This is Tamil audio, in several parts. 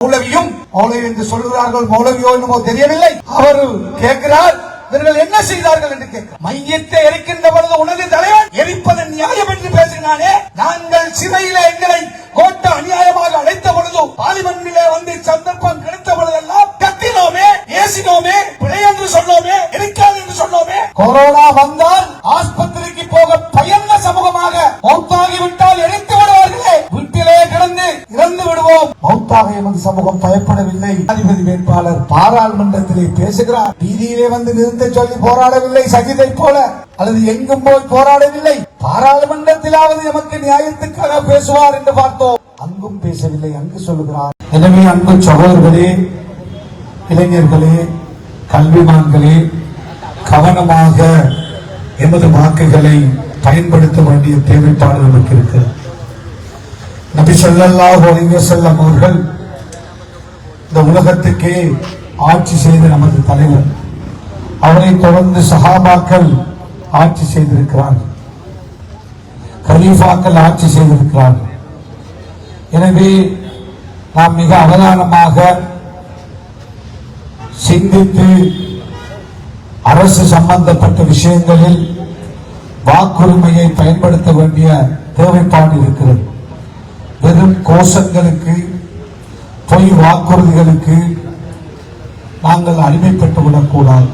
மௌலவியும் மௌலவி என்று சொல்கிறார்கள் மௌலவியோ என்னமோ தெரியவில்லை. அவர் கேட்கிறார் இவர்கள் என்ன செய்தார்கள் என்று கேட்கிறார். மையத்தை எரிக்கின்ற பொழுது உனது தலைவன் எரிப்பதன் நியாயம் என்று பேசினானே நாங்கள் சிறையில எங்களை கோட்ட அநியாயமாக அழைத்த பொழுது பார்லிமெண்டிலே வந்து சந்தர்ப்பம் கிடைத்த பொழுதெல்லாம் கத்தினோமே ஏசினோமே பிழை என்று சொன்னோமே எரிக்காது என்று சொன்னோமே. கொரோனா வந்தால் ஆஸ்பத்திரிக்கு போக பயந்த சமூகமாக மௌத்தாகிவிட்டால் விட்டால் எரித்து வீட்டிலே கிடந்து இறந்து விடுவோம். மௌத்தாக எமது சமூகம் பயப்படவில்லை. அதிபதி வேட்பாளர் பாராளுமன்றத்திலே பேசுகிறார். வீதியிலே வந்து நிறுத்த சொல்லி போராடவில்லை சஜிதை போல. அல்லது எங்கும் போய் போராடவில்லை. பாராளுமன்றத்திலாவது எமக்கு நியாயத்துக்காக பேசுவார் என்று பார்த்தோம். அங்கும் பேசவில்லை அங்கு சொல்லுகிறார். எனவே அன்பு சகோதரர்களே இளைஞர்களே கல்விமான்களே கவனமாக எமது வாக்குகளை பயன்படுத்த வேண்டிய தேவைப்பாடு நமக்கு இருக்கிறது. நபி சொல்லல்லா அலைஹி வஸல்லம் அவர்கள் இந்த உலகத்துக்கே ஆட்சி செய்த நமது தலைவர். அவரை தொடர்ந்து சகாபாக்கள் ஆட்சி செய்திருக்கிறார்கள். கலீஃபாக்கள் ஆட்சி செய்திருக்கிறார்கள். எனவே நாம் மிக அவதானமாக சிந்தித்து அரசு சம்பந்தப்பட்ட விஷயங்களில் வாக்குரிமையை பயன்படுத்த வேண்டிய தேவைப்பாடு இருக்கிறது. வெறும் கோஷங்களுக்கு பொய் வாக்குறுதிகளுக்கு நாங்கள் அடிமைப்பட்டு விடக்கூடாது.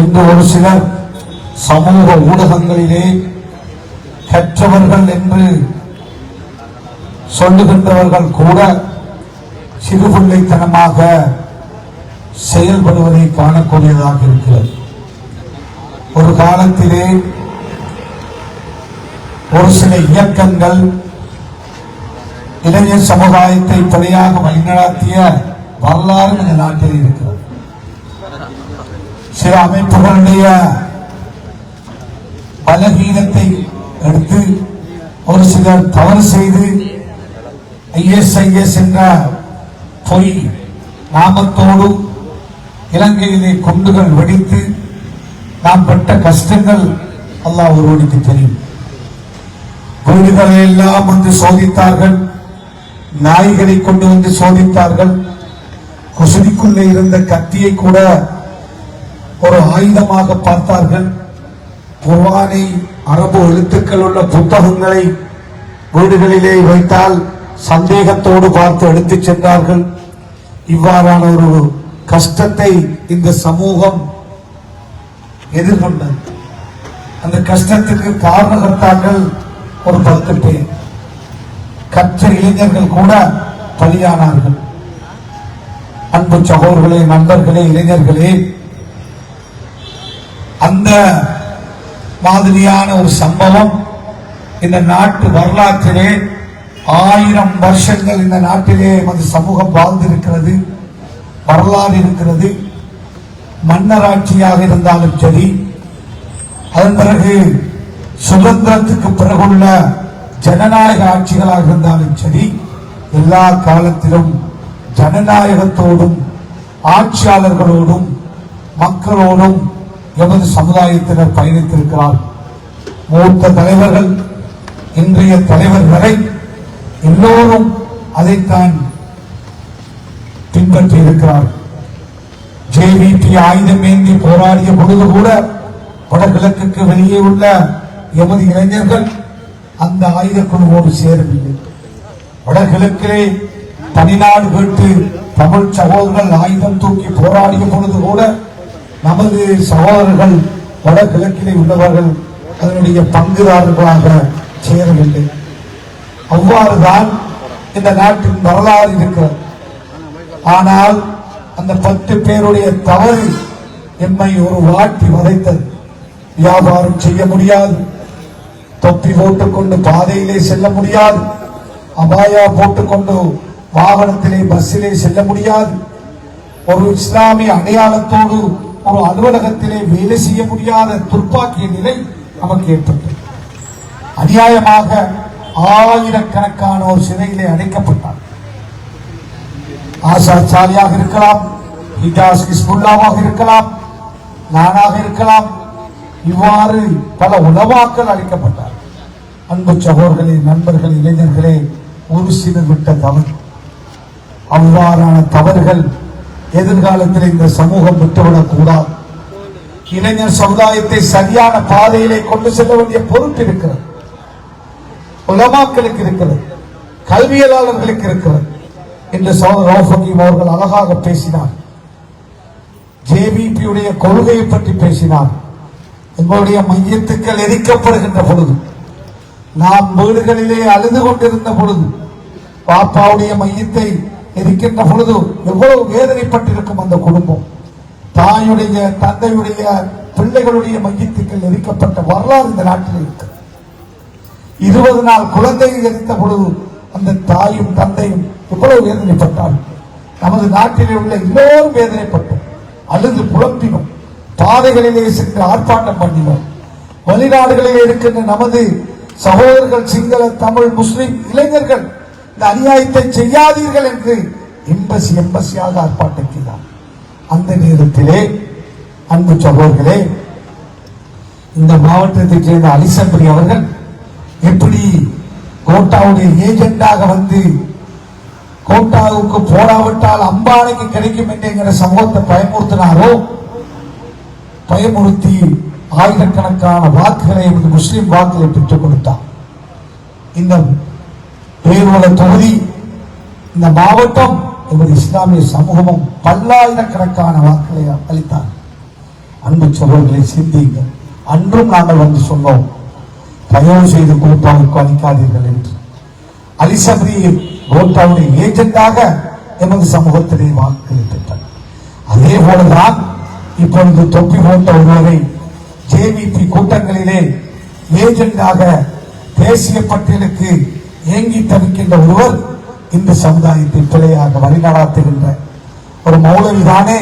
இன்று ஒரு சிலர் சமூக ஊடகங்களிலே கற்றவர்கள் என்று சொல்லுகின்றவர்கள் கூட சிறுபிள்ளைத்தனமாக செயல்படுவதை காணக்கூடியதாக இருக்கிறது. ஒரு காலத்திலே ஒரு சில இயக்கங்கள் இளைஞர் சமுதாயத்தை பிழையாக வழிநடத்திய வரலாறு இந்த நாட்டில் இருக்கிறது. சில அமைப்புகளுடைய பலகீனத்தை எடுத்து ஒரு சிலர் தவறு செய்து ஐஎஸ்ஐஎஸ் என்ற பொய் நாமத்தோடு இலங்கையிலே குண்டுகள் வெடித்து நாம் பட்ட கஷ்டங்கள் அல்லாஹ் ஒருவனுக்கு தெரியும். வீடுகளை எல்லாம் வந்து சோதித்தார்கள். நாய்களை கொண்டு வந்து சோதித்தார்கள். குசடிக்குள்ளே இருந்த கத்தியை கூட ஒரு ஆயுதமாக பார்த்தார்கள். புவானை அரபு எழுத்துக்கள் உள்ள புத்தகங்களை வீடுகளிலே வைத்தால் சந்தேகத்தோடு பார்த்து எடுத்துச் சென்றார்கள். இவ்வாறான ஒரு கஷ்டத்தை இந்த சமூகம் எதிர்கொண்டது. அந்த கஷ்டத்துக்கு காரணகர்த்தாக்கள் ஒரு பத்து பேர் கற்ற இளைஞர்கள் கூட பலியானார்கள். அன்பு சகோர்களே நண்பர்களே இளைஞர்களே அந்த மாதிரியான ஒரு சம்பவம் இந்த நாட்டு வரலாற்றிலே ஆயிரம் வருஷங்கள் இந்த நாட்டிலே நமது சமூகம் வாழ்ந்திருக்கிறது வரலாறு இருக்கிறது. மன்னராட்சியாக இருந்தாலும் சரி அதன் பிறகு சுதந்திரத்துக்கு பிறகுள்ள ஜனநாயக ஆட்சிகளாக இருந்தாலும் சரி எல்லா காலத்திலும் ஜனநாயகத்தோடும் ஆட்சியாளர்களோடும் மக்களோடும் எமது சமுதாயத்தினர் பயணித்திருக்கிறார். மூத்த தலைவர்கள் இன்றைய தலைவர் வரை எல்லோரும் அதைத்தான் பின்பற்றி இருக்கிறார் ஜேவிபி ஆயுதம் ஏந்தி போராடிய பொழுது கூட வடகிழக்குக்கு வெளியே உள்ள எமது இளைஞர்கள் அந்த ஆயுத குழுவோடு சேரவில்லை வடகிழக்கிலே தனிநாடு கேட்டு தமிழ் சகோதரர்கள் ஆயுதம் தூக்கி போராடிய பொழுது கூட நமது சகோதரர்கள் வடகிழக்கிலே உள்ளவர்கள் அதனுடைய பங்குதாரர்களாக சேரவில்லை. அவ்வாறுதான் இந்த நாட்டின் வரலாறு இருக்கிறது. ஆனால் அந்த பத்து பேருடைய தவறு எம்மை ஒரு வாட்டி வதைத்தது. வியாபாரம் செய்ய முடியாது. தொப்பி போட்டுக்கொண்டு பாதையிலே செல்ல முடியாது. அபாயா போட்டுக்கொண்டு வாகனத்திலே பஸ்ஸிலே செல்ல முடியாது. ஒரு இஸ்லாமிய அடையாளத்தோடு ஒரு அலுவலகத்திலே வேலை செய்ய முடியாத துர்ப்பாக்கிய நிலை நமக்கு ஏற்பட்டது. அநியாயமாக ஆயிரக்கணக்கான ஒரு சிறையிலே அடைக்கப்பட்டார். ஆசாச்சாரியாக இருக்கலாம் ஹிஜாஸ் ஹிஸ்புல்லாவாக இருக்கலாம் நானாக இருக்கலாம். இவ்வாறு பல உணவாக்கள் அளிக்கப்பட்டார் அன்பு சகோர்களே நண்பர்கள் இளைஞர்களே ஒரு சிலர் விட்ட தவறு. அவ்வாறான தவறுகள் எதிர்காலத்தில் இந்த சமூகம் விட்டுவிடக்கூடாது. இளைஞர் சமுதாயத்தை சரியான பாதையிலே கொண்டு செல்ல வேண்டிய பொறுப்பு இருக்கிறது. உலமாக்களுக்கு இருக்கிறது. கல்வியலாளர்களுக்கு இருக்கிறது. என்று சகோதரர் ரவுஃப் அவர்கள் அழகாக பேசினார். ஜேபிபியுடைய கொள்கையை பற்றி பேசினார். எங்களுடைய மையத்துக்கள் எரிக்கப்படுகின்ற பொழுது நாம் வீடுகளிலே அழுது கொண்டிருந்த பொழுது பாப்பாவுடைய மையத்தை எரிக்கின்ற பொழுது எவ்வளவு வேதனைப்பட்டிருக்கும் அந்த குடும்பம். தாயுடைய தந்தையுடைய பிள்ளைகளுடைய மையத்துக்கள் எரிக்கப்பட்ட வரலாறு இந்த நாட்டில் இருக்கு. இருபது நாள் குழந்தையை எரித்த பொழுது அந்த தாயும் தந்தையும் எவ்வளவு வேதனைப்பட்டார்கள். நமது நாட்டிலே உள்ள எல்லோரும் வேதனைப்பட்டோம். அழுது புலம்பினோம். பாதைகளிலே சென்று ஆர்ப்பாட்டம் பண்ணினோம். வெளிநாடுகளிலே இருக்கின்ற நமது சகோதரர்கள் சிங்கள தமிழ் முஸ்லிம் இளைஞர்கள் இந்த அநியாயத்தை செய்யாதீர்கள் என்று எம்பசி எம்பசியாக ஆர்ப்பாட்டம் அந்த நேரத்திலே அன்பு சகோதரர்களே இந்த மாவட்டத்தைச் சேர்ந்த அலிசம்பரி அவர்கள் எப்படி கோட்டாவுடைய ஏஜெண்டாக வந்து கோட்டாவுக்கு போடாவிட்டால் அம்பானைக்கு கிடைக்கும் என்கிற சமூகத்தை பயமுறுத்தினாரோ? பயமுறுத்தி ஆயிரக்கணக்கான வாக்குகளை வந்து முஸ்லீம் வாக்குகளை பெற்றுக் கொடுத்தார் இந்த பேருவள தொகுதி இந்த மாவட்டம் எமது இஸ்லாமிய சமூகமும் பல்லாயிரக்கணக்கான வாக்குகளை அளித்தார். அன்பு சகோதரர்களை சிந்திங்க அன்றும் நாங்கள் வந்து சொன்னோம் தயவு செய்து கோட்டாவுக்கு அளிக்காதீர்கள் என்று. அலிசபரி கோட்டாவுடைய ஏஜெண்டாக எமது சமூகத்திலே வாக்குகளை பெற்றார் அதே போலதான் இப்பொழுது தொப்பி போட்ட ஒருவரை ஜேவிபி கூட்டங்களிலே ஏஜெண்டாக தேசிய பட்டியலுக்கு ஏங்கி தவிக்கின்ற ஒருவர் இந்த சமுதாயத்தை பிழையாக வழிநடாத்துகின்ற ஒரு மௌலவிதானே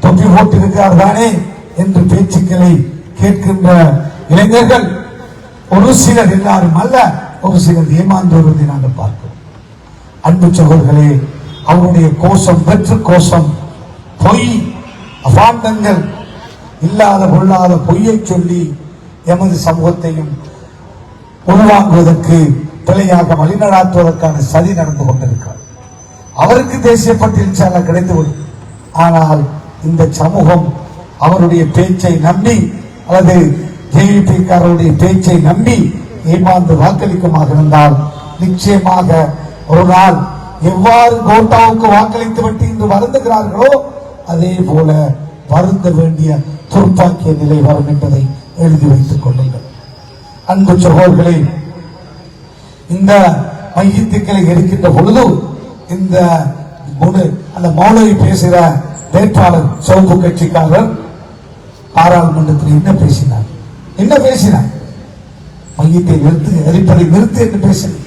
தொப்பி போட்டிருக்கிறார் தானே என்று பேச்சுக்களை கேட்கின்ற இளைஞர்கள் ஒரு சிலர் எல்லாரும் அல்ல ஒரு சிலர் ஏமாந்து வருவதை நாங்கள் பார்க்கிறோம். அன்பு சகோதரர்களே அவருடைய கோஷம் வெற்று கோஷம் பொய் அபாந்தங்கள் இல்லாத பொல்லாத பொய்யை சொல்லி எமது சமூகத்தையும் உள்வாங்குவதற்கு பிழையாக வழிநடாத்துவதற்கான சதி நடந்து கொண்டிருக்கிறார் அவருக்கு தேசிய பட்டியல் கிடைத்து வரும் ஆனால் இந்த சமூகம் அவருடைய பேச்சை நம்பி அல்லது ஜேவிபி பேச்சை நம்பி ஏமாந்து வாக்களிக்குமாக இருந்தால் நிச்சயமாக ஒரு நாள் எவ்வாறு கோட்டாவுக்கு வாக்களித்து விட்டு இன்று வருந்துகிறார்களோ அதே போல வருந்த வேண்டிய துர்ப்பாக்கிய நிலை வரும் என்பதை எழுதி வைத்துக் கொள்ளுங்கள். அன்பு சகோதர்களே இந்த மையத்துக்களை எடுக்கின்ற பொழுது இந்த முழு அந்த மௌலவி பேசுகிற வேட்பாளர் சிவப்பு கட்சிக்காரர் பாராளுமன்றத்தில் என்ன பேசினார்? என்ன பேசினார்? மையத்தை நிறுத்து எரிப்பதை நிறுத்து என்று பேசினார்.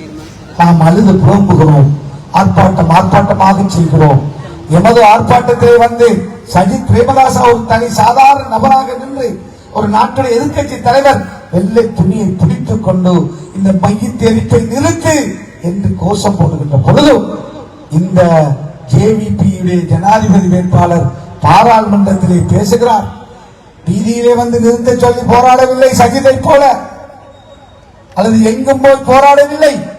நாம் அழுது புலம்புகிறோம். ஆர்ப்பாட்டம் ஆர்ப்பாட்டமாக செய்கிறோம். எமது ஆர்ப்பாட்டத்திலே வந்து சஜித் பிரேமதாசா ஒரு தனி சாதாரண நபராக நின்று ஒரு நாட்டுடைய எதிர்க்கட்சி தலைவர் வெள்ளை துணியை பிடித்துக் கொண்டு இந்த மையத்தை எரிப்பை நிறுத்து என்று கோஷம் போடுகின்ற பொழுது இந்த ஜேவிபியுடைய ஜனாதிபதி வேட்பாளர் பாராளுமன்றத்திலே பேசுகிறார். வீதியிலே வந்து நிறுத்த சொல்லி போராடவில்லை சஜிதை போல. அல்லது எங்கும் போய் போராடவில்லை.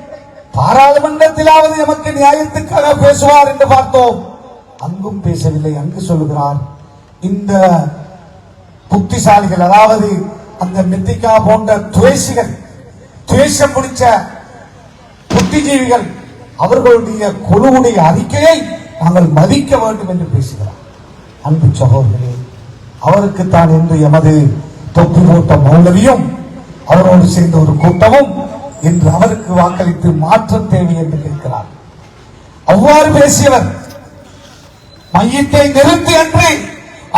பாராளுமன்றத்திலாவது எமக்கு நியாயத்துக்காக பேசுவார் என்று பார்த்தோம். அங்கும் பேசவில்லை அங்கு சொல்லுகிறார் இந்த புத்திசாலிகள் அதாவது அந்த மெத்திகா போன்ற துவேசிகள் துவேஷம் முடிச்ச புத்திஜீவிகள் அவர்களுடைய குழுவுடைய அறிக்கையை நாங்கள் மதிக்க வேண்டும் என்று பேசுகிறார். அன்பு சகோதரர்களே அவருக்குத்தான் என்று எமது தொப்பி போட்ட மௌலவியும் அவரோடு சேர்ந்த ஒரு கூட்டமும் இன்று அவருக்கு வாக்களித்து மாற்றம் தேவை என்று கேட்கிறார். அவ்வாறு பேசியவர் மையத்தை நிறுத்து என்று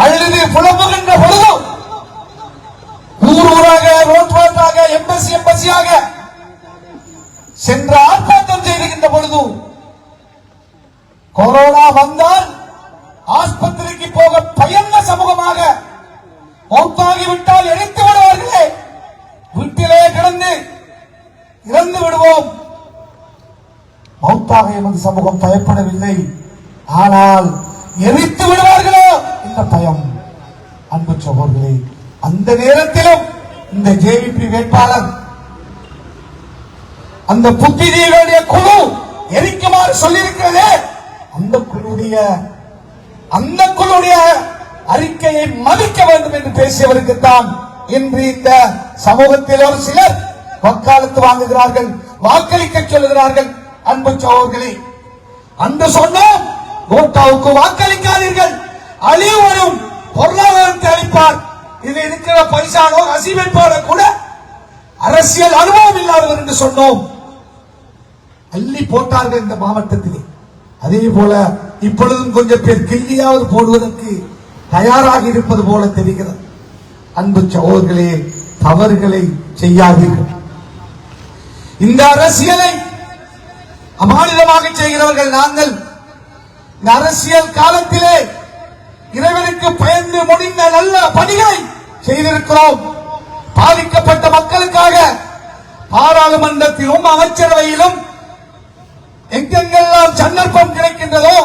அழுது புலம்புகின்ற பொழுதும் ஊர் ஊராக ரோட் எம்பசி எம்பசியாக சென்ற ஆர்ப்பாட்டம் செய்துகின்ற பொழுது கொரோனா வந்தால் ஆஸ்பத்திரிக்கு போக பயந்த சமூகமாக மௌத்தாகி விட்டால் எரித்து விடுவார்களே. வீட்டிலே கிடந்து இறந்து விடுவோம். மௌத்தாக எமது சமூகம் பயப்படவில்லை. ஆனால் எரித்து விடுவார்களோ? இந்த பயம். அன்பு சகோதரர்களே அந்த நேரத்திலும் இந்த ஜேவிபி வேட்பாளர் அந்த புத்திஜீவிகளுடைய குழு எரிக்குமாறு சொல்லியிருக்கிறதே அந்த குழுடைய அந்த குழுடைய அறிக்கையை மதிக்க வேண்டும் என்று பேசியவருக்குத்தான் இன்று இந்த சமூகத்தில் ஒரு சிலர் வக்காலத்து வாங்குகிறார்கள் வாக்களிக்க சொல்லுகிறார்கள். அன்பு சகோதரர்களே அன்று சொன்னோம் கோட்டாவுக்கு வாக்களிக்காதீர்கள். அழிவு வரும் பொருளாதாரத்தை அளிப்பார் இது இருக்கிற பைசானோ ரசிவைப்பாளர் கூட அரசியல் அனுபவம் இல்லாதவர் என்று சொன்னோம். அள்ளி போட்டார்கள் இந்த மாவட்டத்திலே. அதே போல இப்பொழுதும் கொஞ்சம் பேர் கிள்ளியாவது போடுவதற்கு தயாராக இருப்பது போல தெரிகிறது. அன்பு சகோதர்களே தவறுகளை செய்யாதீர்கள். இந்த அரசியலை அமானிதமாக செய்கிறவர்கள் நாங்கள் இந்த அரசியல் காலத்திலே இறைவனுக்கு பயந்து முடிந்த நல்ல பணிகளை செய்திருக்கிறோம். பாதிக்கப்பட்ட மக்களுக்காக பாராளுமன்றத்திலும் அமைச்சரவையிலும் எங்கெங்கெல்லாம் சந்தர்ப்பம் கிடைக்கின்றதோ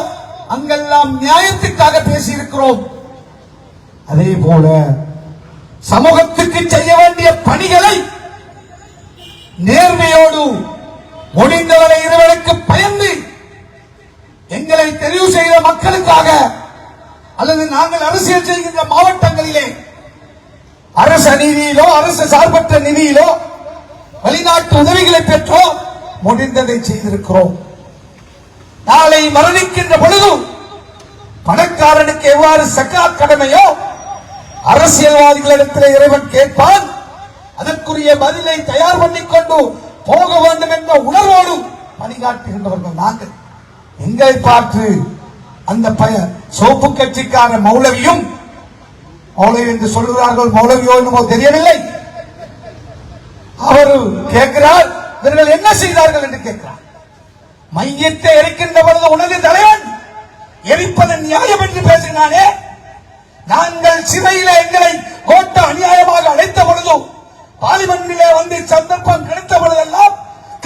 அங்கெல்லாம் நியாயத்துக்காக பேசியிருக்கிறோம். அதே போல சமூகத்துக்கு செய்ய வேண்டிய பணிகளை செய்த அல்லது நாங்கள் அரசியல் செய்கின்ற மாவட்டங்களிலே அரசு நிதியிலோ அரசு சார்பற்ற நிதியிலோ வெளிநாட்டு உதவிகளை பெற்றோ முடிந்ததை செய்திருக்கிறோம். நாளை மரணிக்கின்ற பொழுதும் பணக்காரனுக்கு எவ்வாறு சக்கா கடமையோ அரசியல்வாதிகளிடத்தில் இறைவன் கேட்பான் அதற்குரிய பதிலை தயார் பண்ணிக்கொண்டு போக வேண்டும் என்ற உணர்வோடும் பணிகாட்டுகின்றவர்கள் நாங்கள். எங்களை பார்த்து அந்த பய சோப்பு கட்சிக்கார மௌலவியும் மௌலவி என்று சொல்கிறார்கள் மௌலவியோ என்னமோ தெரியவில்லை. அவர் கேட்கிறார் இவர்கள் என்ன செய்தார்கள் என்று கேட்கிறார். மையத்தை எரிக்கின்ற பொழுது உனது தலைவன் எரிப்பதன் நியாயம் என்று பேசினானே. நாங்கள் சிறையில எங்களை கோட்ட அநியாயமாக அழைத்த பொழுதும் பார்லிமெண்டிலே வந்து சந்தர்ப்பம் கிடைத்த பொழுதெல்லாம்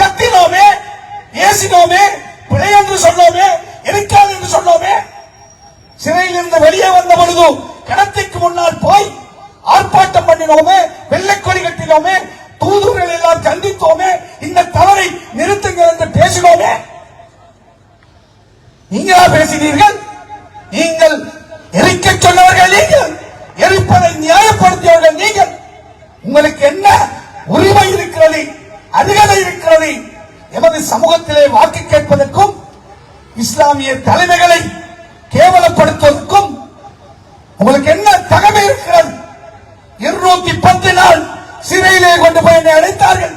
கத்தினோமே ஏசினோமே பிழை என்று சொன்னோமே எரிக்காது என்று சொன்னோமே? சிறையிலிருந்து வெளியே வந்த பொழுது கிணத்துக்கு முன்னால் போய் ஆர்ப்பாட்டம் பண்ணினோமே வெள்ளைக்கொடி கட்டினோமே தூதுவர்கள் எல்லாம் சந்தித்தோமே இந்த தவறை நிறுத்துங்கள் என்று பேசினோமே. நீங்களா பேசினீர்கள்? நீங்கள் எரிக்க சொன்னவர்கள் நீங்கள் எரிப்பதை நியாயப்படுத்தியவர்கள் நீங்கள். உங்களுக்கு என்ன உரிமை இருக்கிறது அதிகதை இருக்கிறது எமது சமூகத்திலே வாக்கு இஸ்லாமிய தலைமைகளை கேவலப்படுத்துவதற்கும் உங்களுக்கு என்ன தகமை இருக்கிறது? இருநூத்தி பத்து நாள் சிறையிலே கொண்டு போய் என்னை அடைத்தார்கள்.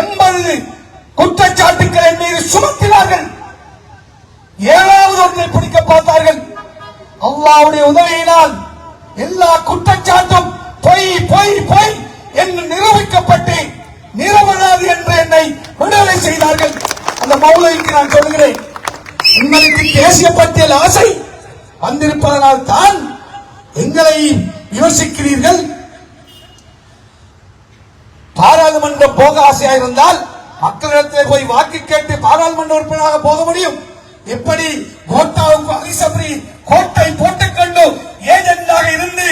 எண்பது குற்றச்சாட்டுக்கள் மீது சுமத்தினார்கள். ஏழாவது ஒன்றை பிடிக்க பார்த்தார்கள். அல்லாவுடைய உதவியினால் எல்லா குற்றச்சாட்டும் பொய் பொய் பொய் என்று நிரூபிக்கப்பட்டு நிரபராதி என்று என்னை விடுதலை செய்தார்கள். அந்த மௌலவிக்கு நான் சொல்கிறேன் உங்களுக்கு தேசிய பட்டியல் ஆசை வந்திருப்பதனால் தான் எங்களை யோசிக்கிறீர்கள் பாராளுமன்ற போக ஆசையா இருந்தால் மக்களிடத்தில் போய் வாக்கு கேட்டு பாராளுமன்ற உறுப்பினராக போக முடியும். எப்படி கோட்டாவுக்கு அரிசபரி கோட்டை போட்டுக்கொண்டு ஏஜென்டாக இருந்து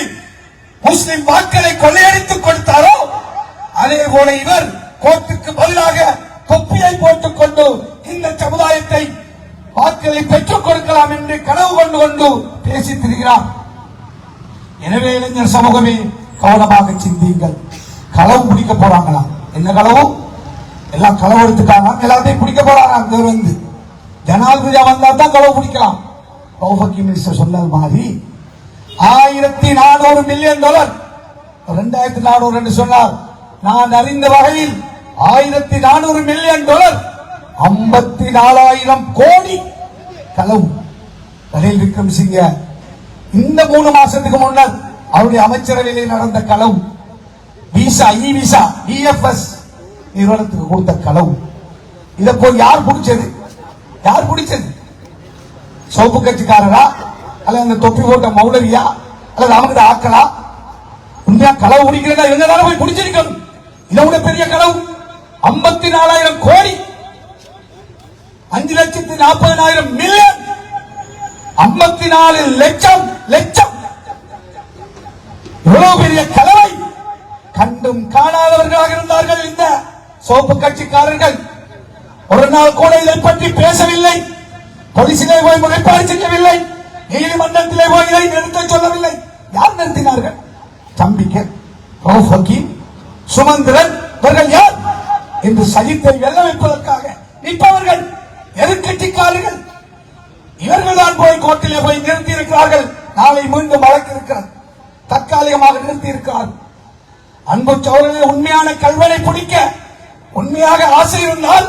முஸ்லிம் வாக்களை கொள்ளையடித்துக் கொடுத்தாரோ? அதே போல இவர் கோட்டுக்கு பதிலாக தொப்பியை போட்டுக் கொண்டு இந்த சமுதாயத்தை வாக்களை பெற்றுக் கொடுக்கலாம் என்று கனவு கொண்டு கொண்டு பேசி திரிகிறார் எனவே இளைஞர் சமூகமே கவனமாக சிந்தியுங்கள். களவு பிடிக்க போறாங்களா? என்ன களவு? எல்லாம் களவு எடுத்துட்டாங்க. எல்லாத்தையும் பிடிக்க போறாங்க அங்க வந்து ஜனாதிபதியா வந்தா தான் களவு பிடிக்கலாம். பௌபக்கி மினிஸ்டர் சொன்னது மாதிரி ஆயிரத்தி நானூறு மில்லியன் டாலர். ரெண்டாயிரத்தி நானூறு என்று சொன்னார். நான் அறிந்த வகையில் ஆயிரத்தி நானூறு மில்லியன் டாலர். ஐம்பத்தி நாலாயிரம் கோடி களவு ரணில் விக்ரமசிங்க இந்த மூணு மாசத்துக்கு முன்னர் அவருடைய அமைச்சரவையிலே நடந்த களவு விசா இ விசா இஎஃப்எஸ் நிறுவனத்துக்கு கொடுத்த களவு இதை போய் யார் பிடிச்சது? யார் பிடிச்சது? சோப்பு கட்சிக்காரரா? அல்லது அந்த தொப்பி போட்ட மௌலவியா? அல்லது அவங்க ஆக்களா? உண்மையா களவு பிடிக்கிறதா இவங்க தானே போய் பிடிச்சிருக்கணும்? இதை விட பெரிய களவு ஐம்பத்தி நாலாயிரம் கோடி அஞ்சு லட்சத்தி நாற்பதனாயிரம் மில்லியன். ஐம்பத்தி நாலு லட்சம் லட்சம். இவ்வளவு பெரிய கலவை கண்டும் காணாதவர்களாக இருந்தார்கள் இந்த சோப்பு கட்சிக்காரர்கள். ஒரு நாள் கூட இதை பற்றி பேசவில்லை. போலீசிலே போய் முறைப்பாடு செய்யவில்லை. நீதிமன்றத்திலே போய் இதை நிறுத்த சொல்லவில்லை. யார் நிறுத்தினார்கள்? தம்பிக்க ரவுஃப் ஹக்கீம் சுமந்திரன். இவர்கள் யார்? என்று சஜித்தை வெல்ல வைப்பதற்காக நிற்பவர்கள். எதிர்கட்சிக்காரர்கள் இவர்கள் தான் போய் கோர்ட்டிலே போய் நிறுத்தி இருக்கிறார்கள் நாளை மீண்டும் வழக்கு இருக்கிறது தற்காலிகமாக நிறுத்தி இருக்கிறார்கள் அன்பு சோழர்களே உண்மையான கல்வனை பிடிக்க உண்மையாக ஆசை இருந்தால்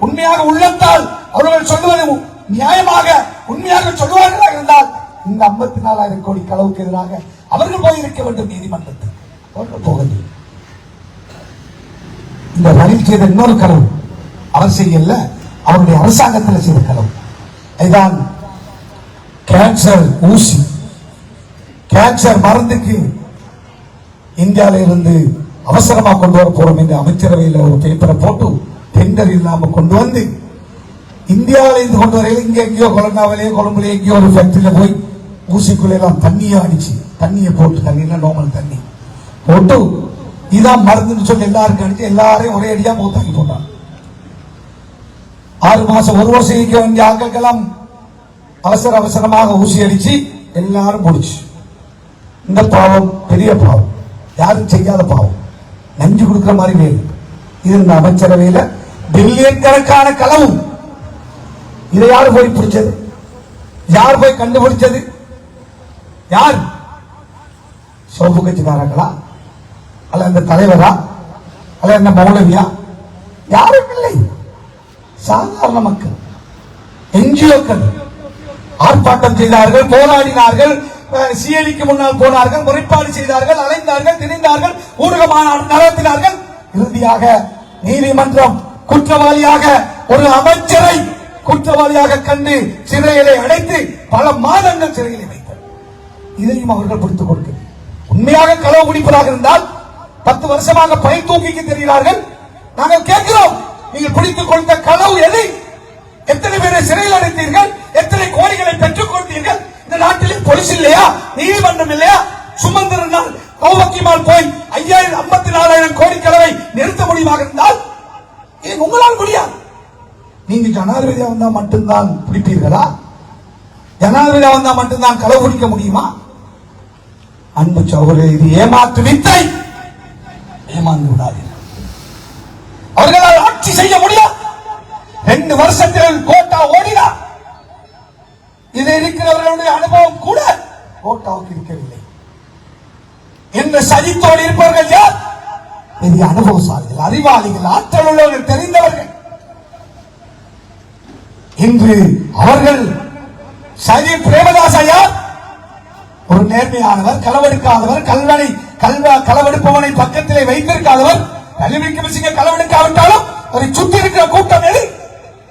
உண்மையாக உள்ளத்தால் அவர்கள் சொல்லுவது நியாயமாக உண்மையாக சொல்லுவார்களாக இருந்தால் இந்த ஐம்பத்தி நாலாயிரம் கோடி களவுக்கு எதிராக அவர்கள் போயிருக்க வேண்டும் நீதிமன்றத்தில். அவர்கள் போகவில்லை இந்த ரணில் செய்த இன்னொரு களவு அவர் செய்யல அவருடைய அரசாங்கத்தில் செய்த கலவு இதுதான் கேன்சர் ஊசி. கேன்சர் மருந்துக்கு இந்தியாவில இருந்து அவசரமாக கொண்டு வர போறோம் என்று அமைச்சரவையில் ஒரு பேப்பரை போட்டு டெண்டர் இல்லாமல் கொண்டு வந்து இந்தியாவில இருந்து கொண்டு வரையில் இங்கே எங்கேயோ கொலண்டாவிலேயோ கொழும்புலயோ எங்கேயோ ஒரு ஃபேக்டரியில் போய் ஊசிக்குள்ளெல்லாம் தண்ணியை அடிச்சு தண்ணியை போட்டு தண்ணியில நோமல் தண்ணி. போட்டு இதான் மருந்துன்னு சொல்லி எல்லாருக்கும் அடிச்சு எல்லாரையும் ஒரே அடியாக மூத்தாக்கி போட்டான் ஆறு மாசம் ஒரு வருஷம் இருக்க வேண்டிய ஆட்களுக்கெல்லாம் அவசர அவசரமாக ஊசி அடிச்சு எல்லாரும் முடிச்சு. இந்த பாவம் பெரிய பாவம். யாரும் செய்யாத பாவம். நஞ்சு கொடுக்குற மாதிரி வேலை இது இந்த அமைச்சரவையில் பில்லியன் கணக்கான களவு. இதை யார் போய் பிடிச்சது? யார் போய் கண்டுபிடிச்சது? யார்? சோப்பு கட்சிக்காரங்களா அல்ல இந்த தலைவரா? அல்ல இந்த மௌலவியா? யாரும் இல்லை. சாதாரண மக்கள் என்ஜிஓக்கள் ஆர்ப்பாட்டம் செய்தார்கள் போராடினார்கள் சிஎலிக்கு முன்னால் போனார்கள் முறைப்பாடு செய்தார்கள் அலைந்தார்கள் திணிந்தார்கள் ஊடக மாநாடு நடத்தினார்கள். இறுதியாக நீதிமன்றம் குற்றவாளியாக ஒரு அமைச்சரை குற்றவாளியாக கண்டு சிறையிலே அடைத்து பல மாதங்கள் சிறையிலே வைத்தார் இதையும் அவர்கள் பிடித்துக் கொடுக்க உண்மையாக களவு குடிப்பதாக இருந்தால் பத்து வருஷமாக பை தூக்கிக்கு தெரிகிறார்கள். நாங்கள் கேட்கிறோம். நீங்கள் குடித்துக் கொடுத்த களவு எதை? எத்தனை பேரை சிறையில் அடைத்தீர்கள்? எத்தனை கோரிகளை பெற்றுக் கொடுத்தீர்கள் இந்த நாட்டில் பொலிசு இல்லையா? நீதிமன்றம் இல்லையா? சுமந்திரனால் கௌவக்கியமால் போய் ஐயாயிரம் ஐம்பத்தி நாலாயிரம் கோடி கலவை நிறுத்த முடியுமாக இருந்தால் ஏன் உங்களால் முடியாது? நீங்க ஜனாதிபதியா வந்தா மட்டும்தான் பிடிப்பீர்களா ஜனாதிபதியா வந்தா மட்டும்தான் களவு பிடிக்க முடியுமா? அன்பு சகோதரர் இது ஏமாற்று வித்தை ஏமாந்து விடாதீர்கள். அவர்களால் ஆட்சி செய்ய முடியாது ரெண்டு வருஷத்தில் கோட்டா ஓடினார் இது இருக்கிறவர்களுடைய அனுபவம் கூட கோட்டாவுக்கு இருக்கவில்லை. இந்த சதித்தோடு இருப்பவர்கள் யார்? பெரிய அனுபவசாலிகள் அறிவாளிகள் ஆற்றல் உள்ளவர்கள் தெரிந்தவர்கள். இன்று அவர்கள் சதி பிரேமதாஸ் ஐயா ஒரு நேர்மையானவர் களவெடுக்காதவர் கல்வனை கல்வ களவெடுப்பவனை பக்கத்திலே அறிவிக்கும் விஷயங்கள் களவெடுக்காவிட்டாலும் அதை சுத்தி இருக்கிற கூட்டம் எது?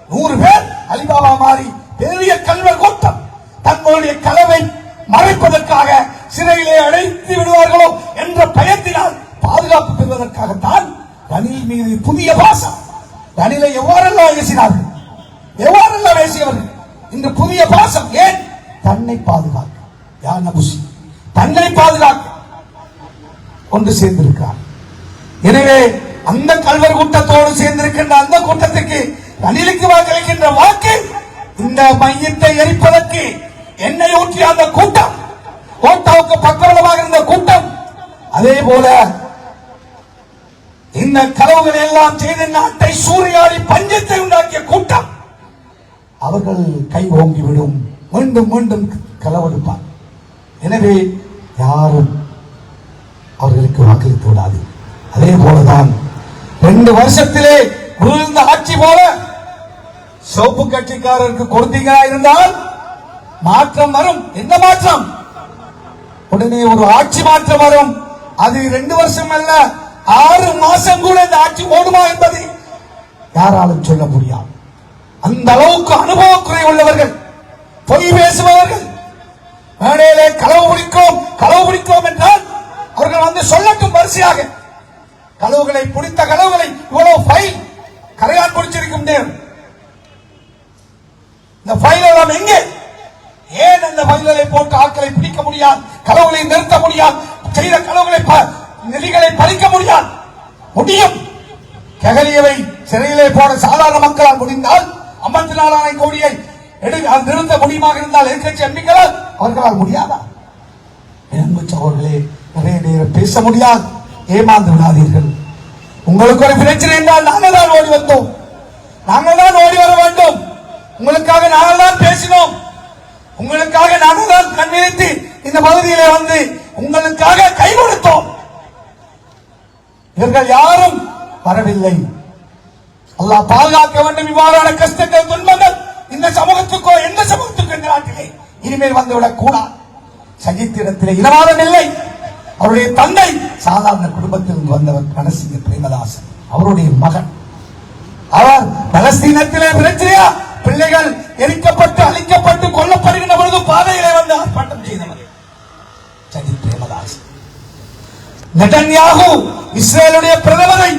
நூறு பேர் அலிபாபா மாறி பெரிய கல்வர் கூட்டம். தங்களுடைய கலவை மறைப்பதற்காக சிறையிலே அடைத்து விடுவார்களோ என்ற பயத்தினால் பாதுகாப்பு பெறுவதற்காகத்தான் ரணில் மீது புதிய பாசம் ரணிலை எவ்வாறெல்லாம் பேசினார்கள் எவ்வாறெல்லாம் பேசியவர்கள் இந்த புதிய பாசம் ஏன்? தன்னை பாதுகாக்க. யார் நபுசி? தன்னை பாதுகாக்க ஒன்று சேர்ந்திருக்கிறார். எனவே அந்த கல்வர் கூட்டத்தோடு சேர்ந்திருக்கின்ற அந்த கூட்டத்திற்கு ரணிலுக்கு வாக்களிக்கின்ற வாக்கு இந்த மையத்தை எரிப்பதற்கு எண்ணெய் ஊற்றிய அந்த கூட்டம் கோட்டாவுக்கு பக்கபலமாக இருந்த கூட்டம். அதே போல இந்த களவுகளை எல்லாம் செய்து நாட்டை சூறையாடி பஞ்சத்தை உண்டாக்கிய கூட்டம். அவர்கள் கை ஓங்கிவிடும் மீண்டும் மீண்டும் களவெடுப்பார் எனவே யாரும் அவர்களுக்கு வாக்களித்து விடாது. அதே போலதான் ரெண்டு வருஷத்திலே விழுந்த ஆட்சி போல சோப்பு கட்சிக்காரருக்கு கொடுத்தீங்களா இருந்தால் மாற்றம் வரும். என்ன மாற்றம்? உடனே ஒரு ஆட்சி மாற்றம் வரும். அது ரெண்டு வருஷம் அல்ல ஆறு மாசம் கூட இந்த ஆட்சி ஓடுமா என்பதை யாராலும் சொல்ல முடியாது. அந்த அளவுக்கு அனுபவ குறை உள்ளவர்கள் பொய் பேசுபவர்கள் மேடையிலே களவு பிடிக்கும் களவு பிடிக்கும் என்றால் அவர்கள் வந்து சொல்லட்டும் வரிசையாக. களவுகளை பிடித்த கழுவுகளை இவ்வளவு ஃபைல் கரையான் பிடிச்சிருக்கும் இந்த ஃபைல் எல்லாம் எங்கே? ஏன் அந்த ஃபைல்களை போட்டு ஆட்களை பிடிக்க முடியாது? கலவுகளை நிறுத்த முடியாது? செய்த களவுகளை ப- நெறிகளை பறிக்க முடியாது? முடியும். கெகலியவை சிறையிலே போன சாதாரண மக்களால் முடிந்தால் ஐம்பத்தி நாலாயிரம் கோடியை எடு- நிறுத்த முடியுமாக இருந்தால் எதிர்கட்சி எம்பிக்களால் அவர்களால் முடியாதா? அன்பு சகோதரர்களே நிறைய நேரம் பேச முடியாது. ஏமாந்து விடாதீர்கள் உங்களுக்கு ஒரு பிரச்சனை என்றால் நாங்கள் தான் ஓடி வந்தோம். நாங்கள் தான் ஓடி வர வேண்டும். உங்களுக்காக நாங்கள் தான் பேசினோம். உங்களுக்காக நாங்கள் தான் கண்விழித்து இந்த பகுதியிலே வந்து உங்களுக்காக கை கொடுத்தோம். இவர்கள் யாரும் வரவில்லை. அல்லாஹ் பாதுகாக்க வேண்டும். இவ்வாறான கஷ்டங்கள் துன்பங்கள் இந்த சமூகத்துக்கோ எந்த சமூகத்துக்கோ இந்த நாட்டிலே இனிமேல் வந்துவிடக் கூடாது சஜித்திடத்திலே இனவாதம் இல்லை. அவருடைய தந்தை சாதாரண குடும்பத்திலிருந்து வந்தவர் மனசிங்க பிரேமதாசன் அவருடைய மகன். அவர் பலஸ்தீனத்திலே பிரச்சனையா? பிள்ளைகள் எரிக்கப்பட்டு அழிக்கப்பட்டு கொல்லப்படுகின்ற பொழுது பாதையிலே வந்து ஆர்ப்பாட்டம் செய்தவர். சஜித் பிரேமதாசன். நெதன்யாகு இஸ்ரேலுடைய பிரதமரை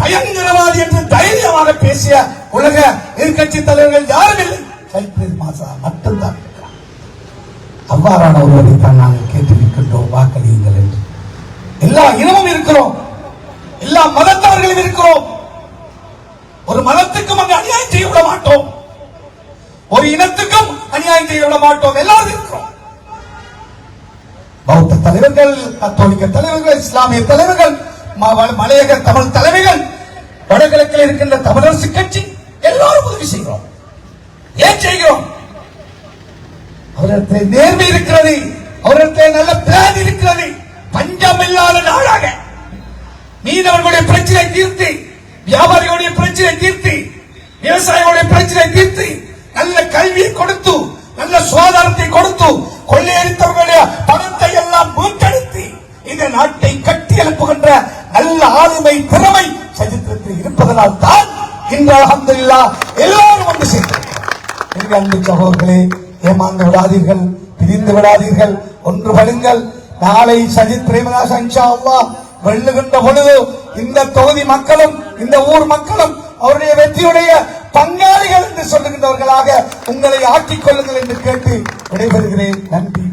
பயங்கரவாதி என்று தைரியமாக பேசிய உலக எதிர்க்கட்சி தலைவர்கள் யாரும் இல்லை. சஜித் மாசா மட்டும்தான். அவ்வாறான ஒருவரை தான் நாங்கள் கேட்டிருக்கின்றோம். வாக்களியுங்கள் என்று. எல்லா இனமும் இருக்கிறோம். எல்லா மதத்தவர்களும் இருக்கிறோம். ஒரு மதத்துக்கும் அங்கு அநியாயம் செய்ய விட மாட்டோம். ஒரு இனத்துக்கும் அநியாயம் செய்ய விட மாட்டோம். எல்லாரும் இருக்கிறோம். பௌத்த தலைவர்கள் கத்தோலிக்க தலைவர்கள் இஸ்லாமிய தலைவர்கள் மலையக தமிழ் தலைவர்கள் வடகிழக்கில் இருக்கின்ற தமிழரசு கட்சி எல்லாரும் உதவி செய்கிறோம். ஏன் செய்கிறோம்? அவரிடத்தில் நேர்மை இருக்கிறது. அவரிடத்தில் நல்ல பிளான் இருக்கிறது. பஞ்சம் இல்லாத நாடாக. மீனவர்களுடைய பிரச்சனை தீர்த்து வியாபாரிகளுடைய பிரச்சனை தீர்த்து விவசாயிகளுடைய பிரச்சனை தீர்த்து நல்ல கல்வியை கொடுத்து நல்ல சுகாதாரத்தை கொடுத்து கொள்ளையடித்தவர்களுடைய பணத்தை எல்லாம் மீட்டெடுத்து இந்த நாட்டை கட்டி எழுப்புகின்ற நல்ல ஆளுமை திறமை சரித்திரத்தில் இருப்பதனால் தான் இன்று அல்ஹம்துலில்லாஹ் எல்லாரும் வந்து சேர்ந்தார்கள் அன்பு சகோதரர்களே ஏமாந்து விடாதீர்கள் பிரிந்து விடாதீர்கள் ஒன்று படுங்கள். நாளை சஜித் பிரேமதாஸ் இன்ஷா அல்லாஹ் வெல்லுகின்ற பொழுது இந்த தொகுதி மக்களும் இந்த ஊர் மக்களும் அவருடைய வெற்றியுடைய பங்காளிகள் என்று சொல்லுகின்றவர்களாக உங்களை ஆக்கிக் கொள்ளுங்கள் என்று கேட்டு விடைபெறுகிறேன். நன்றி